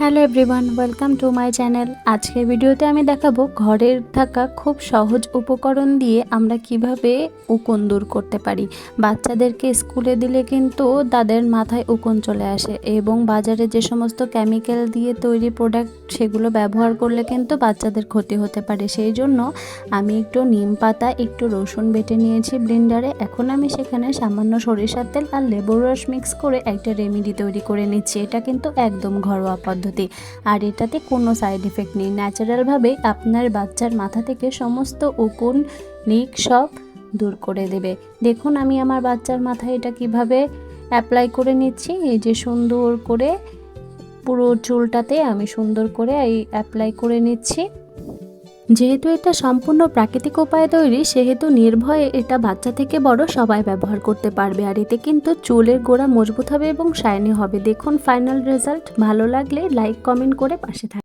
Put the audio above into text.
Hello everyone welcome to my channel আজকের ভিডিওতে আমি দেখাবো ঘরের থাকা খুব সহজ উপকরণ দিয়ে আমরা কীভাবে উকুন দূর করতে পারি। বাচ্চাদেরকে স্কুলে দিলে কিন্তু তাদের মাথায় উকুন চলে আসে এবং বাজারে যে সমস্ত কেমিক্যাল দিয়ে তৈরি প্রোডাক্ট সেগুলো ব্যবহার করলে কিন্তু বাচ্চাদের ক্ষতি হতে পারে। সেই জন্য আমি একটু নিম পাতা, একটু রসুন বেটে নিয়েছি ব্লেন্ডারে এখন আমি সেখানে সামান্য সরিষার তেল আর লেবুর রস মিক্স করে একটা রেমেডি তৈরি করে নিচ্ছি। এটা কিন্তু একদম ঘরোয়া পদ্ধতি। আর এটাতে কোনো সাইড ইফেক্ট নেই। ন্যাচারালভাবে আপনার বাচ্চার মাথা থেকে সমস্ত উকুন নিক সব দূর করে দেবে। দেখুন আমি আমার বাচ্চার মাথায় এটা কীভাবে অ্যাপ্লাই করে নিচ্ছি। এই যে সুন্দর করে পুরো চুলটাতে আমি সুন্দর করে এই অ্যাপ্লাই করে নিচ্ছি। যেহেতু এটা সম্পূর্ণ প্রাকৃতিক উপায়ে তৈরি, সেহেতু নির্ভয়ে এটা বাচ্চা থেকে বড় সবাই ব্যবহার করতে পারবে। আর এতে কিন্তু চুলের গোড়া মজবুত হবে এবং শাইনি হবে। দেখুন ফাইনাল রেজাল্ট। ভালো লাগলে লাইক, কমেন্ট করে পাশে থাকবে